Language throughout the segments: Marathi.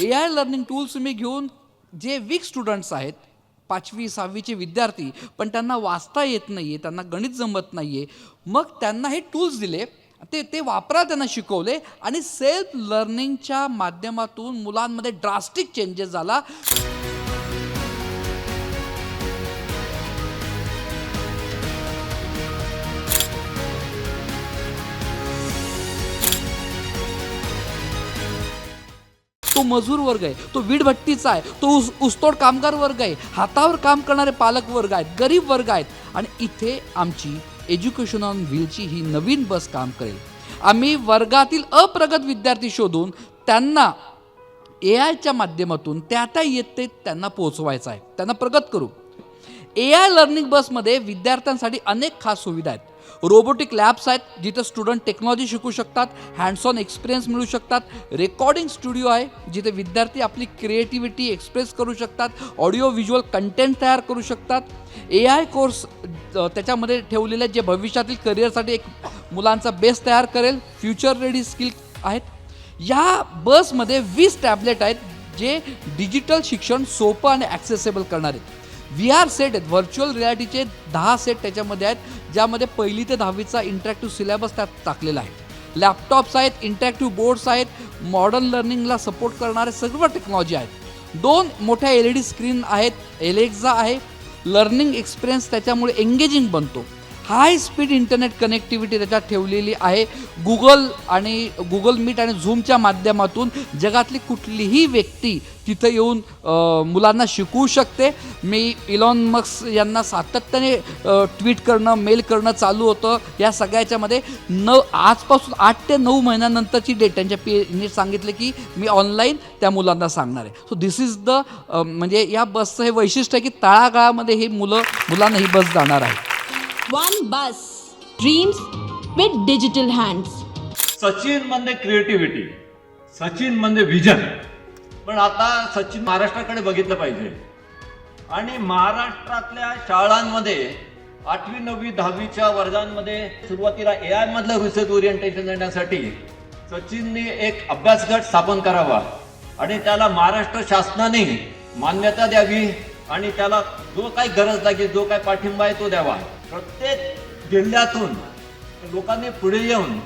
ए आय लर्निंग टूल्स तुम्ही घेऊन जे वीक स्टुडंट्स आहेत पाचवी सहावीचे विद्यार्थी पण त्यांना वाचता येत नाही आहे त्यांना गणित जमत नाही आहे मग त्यांना हे टूल्स दिले ते ते वापरा त्यांना शिकवले आणि सेल्फ लर्निंगच्या माध्यमातून मुलांमध्ये ड्रास्टिक चेंजेस झाला तो मजूर वर्ग आहे तो वीडभट्टीचा आहे तो उस उसतोड कामगार वर्ग आहे हातावर काम करणारे पालक वर्ग आहेत गरीब वर्ग आहेत. आणि इथे आमची एज्युकेशन ऑन व्हीलची ही नवीन बस काम करेल. आम्ही वर्गातील अप्रगत विद्यार्थी शोधून त्यांना ए आयच्या माध्यमातून त्या त्या येते त्यांना पोहोचवायचं आहे. त्यांना प्रगत करू. ए आय लर्निंग बसमध्ये विद्यार्थ्यांसाठी अनेक खास सुविधा आहेत. रोबोटिक लॅब्स आहेत जिथं स्टुडंट टेक्नॉलॉजी शिकू शकतात हँड्स ऑन एक्सपिरियन्स मिळू शकतात. रेकॉर्डिंग स्टुडिओ आहे जिथे विद्यार्थी आपली क्रिएटिव्हिटी एक्सप्रेस करू शकतात ऑडिओ व्हिज्युअल कंटेंट तयार करू शकतात. ए आय कोर्स त्याच्यामध्ये ठेवलेले जे भविष्यातील करिअरसाठी एक मुलांचा बेस तयार करेल. फ्युचर रेडी स्किल आहेत. या बसमध्ये वीस टॅबलेट आहेत जे डिजिटल शिक्षण सोपं आणि ॲक्सेसेबल करणार. आहेत व्ही आर सेट आहेत व्हर्च्युअल रियालिटीचे दहा सेट त्याच्यामध्ये आहेत ज्यामध्ये पहिली ते दहावीचा इंटरॅक्टिव्ह सिलेबस त्यात टाकलेला आहे. लॅपटॉप्स आहेत इंटरॅक्टिव्ह बोर्ड्स आहेत मॉडर्न लर्निंगला सपोर्ट करणारे सर्व टेक्नॉलॉजी आहेत. दोन मोठ्या एल ई डी स्क्रीन आहेत एलेक्झा आहे. लर्निंग एक्सपिरियन्स त्याच्यामुळे एंगेजिंग बनतो. हाय स्पीड इंटरनेट कनेक्टिव्हिटी त्याच्यात ठेवलेली आहे. गुगल आणि गुगल मीट आणि झूमच्या माध्यमातून जगातली कुठलीही व्यक्ती तिथं येऊन मुलांना शिकवू शकते. मी इलॉन मक्स यांना सातत्याने ट्विट करणं मेल करणं चालू होतं. या सगळ्याच्यामध्ये न आजपासून आठ ते नऊ महिन्यानंतरची डेट त्यांच्या पी सांगितले की मी ऑनलाईन त्या मुलांना सांगणार आहे. सो दिस इज द म्हणजे या बसचं हे वैशिष्ट्य आहे की तळागाळामध्ये ही मुलं मुलांना ही बस जाणार आहे One bus. Dreams with digital hands. Sachin म्हणजे क्रिएटिव्हिटी सचिन म्हणजे विजन पण आता सचिन महाराष्ट्राकडे बघितलं पाहिजे. आणि महाराष्ट्रातल्या शाळांमध्ये आठवी नववी दहावीच्या वर्गांमध्ये सुरुवातीला ए आय मधलं रिसर्च ओरिएंटेशन देण्यासाठी सचिनने एक अभ्यास गट स्थापन करावा. आणि त्याला महाराष्ट्र शासनाने मान्यता द्यावी. आणि त्याला जो काही गरज लागेल जो काही पाठिंबा आहे तो द्यावा. प्रत्येक जिल्ह्यातून लोकांनी पुढे येऊन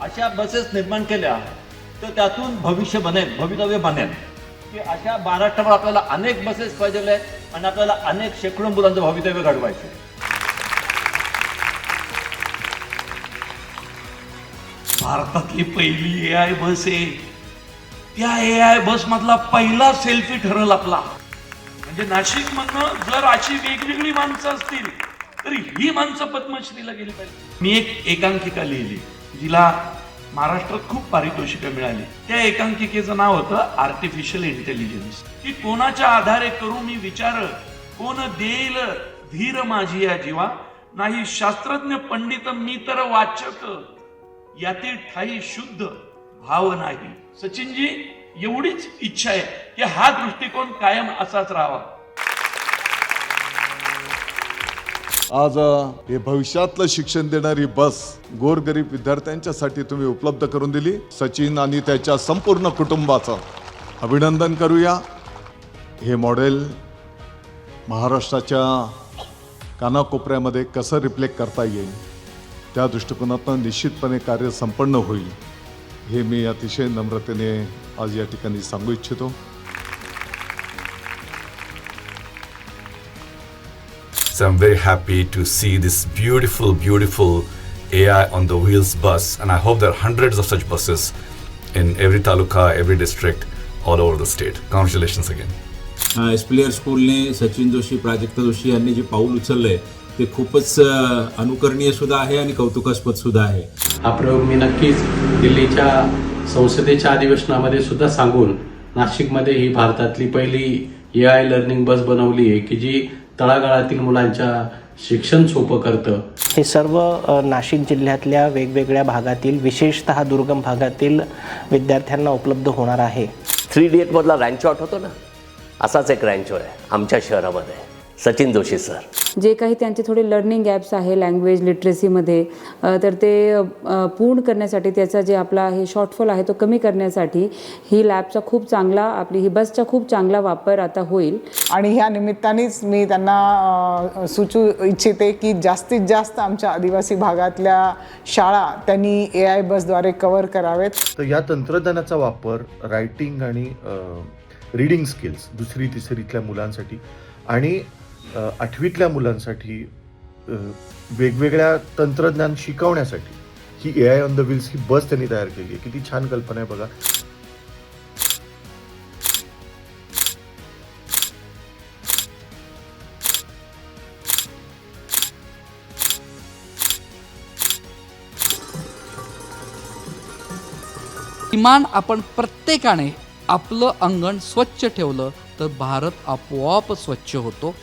अशा बसेस निर्माण केल्या तर त्यातून भविष्य बनेल भवितव्य बनेल. की अशा महाराष्ट्रावर आपल्याला अनेक बसेस पाहिजे आहेत आणि आपल्याला अनेक शेकडो मुलांचं भवितव्य घडवायचं. आहे भारतातली पहिली ए आय बस आहे. त्या ए आय बस मधला पहिला सेल्फी ठरल आपला. म्हणजे नाशिक मधनं जर अशी वेगवेगळी माणसं असतील तर ही माणसं पद्मश्रीला गेली पाहिजे. मी एक एकांकिका लिहिली. जिला महाराष्ट्रात खूप पारितोषिक मिळाली. त्या एकांकिकेचं नाव होतं आर्टिफिशियल इंटेलिजन्स की कोणाच्या आधारे करू मी विचार कोण देईल धीर माझी या जीवा? नाही शास्त्रज्ञ पंडित मी तर वाचक. यातील ठाई शुद्ध भाव नाही. सचिनजी एवढीच इच्छा आहे की हा दृष्टिकोन कायम असाच राहावा. आज हे भविष्यातलं शिक्षण देणारी बस गोरगरीब विद्यार्थ्यांच्यासाठी तुम्ही उपलब्ध करून दिली. सचिन आणि त्याच्या संपूर्ण कुटुंबाचं अभिनंदन करूया. हे मॉडेल महाराष्ट्राच्या कानाकोपऱ्यामध्ये कसं रिफ्लेक्ट करता येईल त्या दृष्टिकोनातून निश्चितपणे कार्य संपन्न होईल हे मी अतिशय नम्रतेने आज या ठिकाणी सांगू इच्छितो. So I'm very happy to see this beautiful, beautiful AI on the wheels bus, and I hope there are hundreds of such buses in every taluka, every district, all over the state. Congratulations again. एसप्लेअर स्कूलने Sachin Joshi Prajakta Joshi यांनी जे पाऊल उचललंय ते खूपच अनुकरणीय सुद्धा आहे आणि कौतुकास्पद सुद्धा आहे हा प्रयोग मी नक्कीच दिल्लीच्या संसदेच्या अधिवेशनामध्ये सुद्धा सांगून नाशिकमध्ये ही भारतातली पहिली ए आय लर्निंग बस बनवली आहे की जी तळागाळातील मुलांच्या शिक्षण सोपं करतं. हे सर्व नाशिक जिल्ह्यातल्या वेगवेगळ्या भागातील विशेषतः दुर्गम भागातील विद्यार्थ्यांना उपलब्ध होणार आहे. थ्री डी एटमधला रँचो आठवतो ना? असाच एक रँचो आहे आमच्या शहरामध्ये. सचिन जोशी सर जे काही त्यांचे थोडे लर्निंग ॲप्स आहे लँग्वेज लिटरसीमध्ये तर ते पूर्ण करण्यासाठी त्याचा जे आपला हे शॉर्टफॉल आहे तो कमी करण्यासाठी ही लॅबचा खूप चांगला आपली ही बसचा खूप चांगला वापर आता होईल. आणि ह्या निमित्तानेच मी त्यांना सुचू इच्छिते की जास्तीत जास्त आमच्या आदिवासी भागातल्या शाळा त्यांनी ए आय बसद्वारे कव्हर करावेत. तर या तंत्रज्ञानाचा वापर रायटिंग आणि रीडिंग स्किल्स दुसरी तिसरीतल्या मुलांसाठी आणि आठवीतल्या मुलांसाठी वेगवेगळ्या तंत्रज्ञान शिकवण्यासाठी ही A I on the wheels he bus त्यांनी तयार केली आहे. किती छान कल्पना आहे बघा. किमान आपण प्रत्येकाने आपलं अंगण स्वच्छ ठेवलं तर भारत आपोआप स्वच्छ होतो.